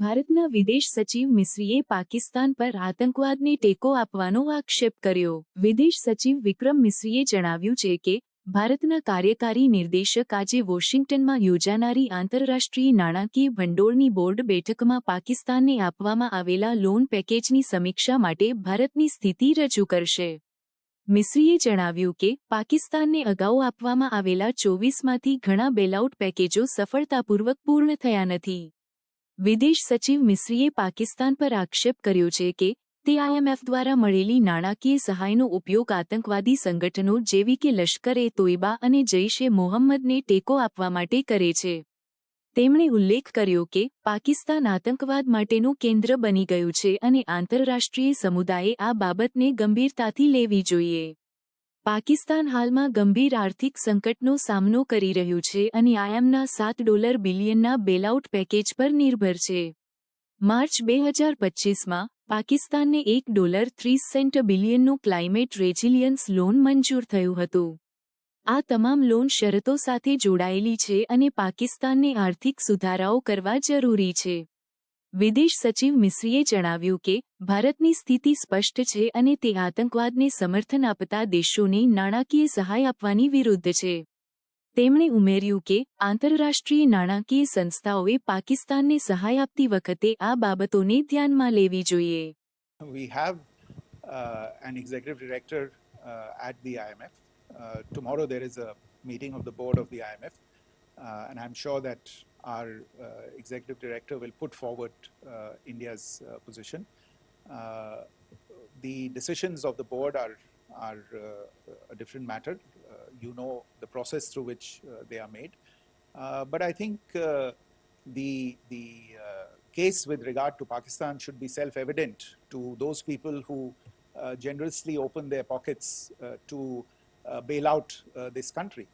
ભારતના વિદેશ સચિવ મિશ્રીએ પાકિસ્તાન પર આતંકવાદને ટેકો આપવાનો આક્ષેપ કર્યો. વિદેશ સચિવ વિક્રમ મિશ્રીએ જણાવ્યું છે કે, ભારતના કાર્યકારી નિર્દેશક આજે વોશિંગ્ટનમાં યોજાનારી આંતરરાષ્ટ્રીય નાણાકીય ભંડોળની બોર્ડ બેઠકમાં પાકિસ્તાનને આપવામાં આવેલા લોન પેકેજની સમીક્ષા માટે ભારતની સ્થિતિ રજૂ કરશે. મિશ્રીએ જણાવ્યું કે, પાકિસ્તાનને અગાઉ આપવામાં આવેલા ચોવીસમાંથી ઘણા બેલઆઉટ પેકેજો સફળતાપૂર્વક પૂર્ણ થયા નથી. વિદેશ સચિવ મિશ્રીએ પાકિસ્તાન પર આક્ષેપ કર્યો છે કે, તે આઈએમએફ દ્વારા મળેલી નાણાકીય સહાયનો ઉપયોગ આતંકવાદી સંગઠનો જેવી કે લશ્કર એ તોયબા અને જૈશ એ મોહમ્મદને ટેકો આપવા માટે કરે છે. તેમણે ઉલ્લેખ કર્યો કે, પાકિસ્તાન આતંકવાદ માટેનું કેન્દ્ર બની ગયું છે અને આંતરરાષ્ટ્રીય સમુદાયે આ બાબતને ગંભીરતાથી લેવી જોઈએ. પાકિસ્તાન હાલમાં ગંભીર આર્થિક સંકટનો સામનો કરી રહ્યું છે અને આયામના સાત ડોલર બિલિયનના બેલઆઉટ પેકેજ પર નિર્ભર છે. માર્ચ બે હજાર પચ્ચીસમાં પાકિસ્તાનને એક ડોલર ત્રીસ સેન્ટ બિલિયનનું ક્લાઇમેટ રેઝિલિયન્સ લોન મંજૂર થયું હતું. આ તમામ લોન શરતો સાથે જોડાયેલી છે અને પાકિસ્તાનને આર્થિક સુધારાઓ કરવા જરૂરી છે. વિદેશ સચિવ મિશ્રીએ જણાવ્યું કે ભારતની સ્થિતિ સ્પષ્ટ છે અને તે આતંકવાદને સમર્થન આપતા દેશોને નાણાકીય સહાય આપવાની વિરુદ્ધ છે. તેમણે ઉમેર્યું કે આંતરરાષ્ટ્રીય નાણાકીય સંસ્થાઓએ પાકિસ્તાનને સહાય આપતી વખતે આ બાબતોને ધ્યાનમાં લેવી જોઈએ. We have uh, an executive director uh, at the IMF. Uh, tomorrow there is a meeting of the board of the IMF, uh, and I'm sure that our uh, executive director will put forward uh, India's uh, position. Uh, the decisions of the board are are uh, a different matter. Uh, you know the process through which they are made, but I think the the case with regard to Pakistan should be self-evident to those people who generously open their pockets to bail out this country.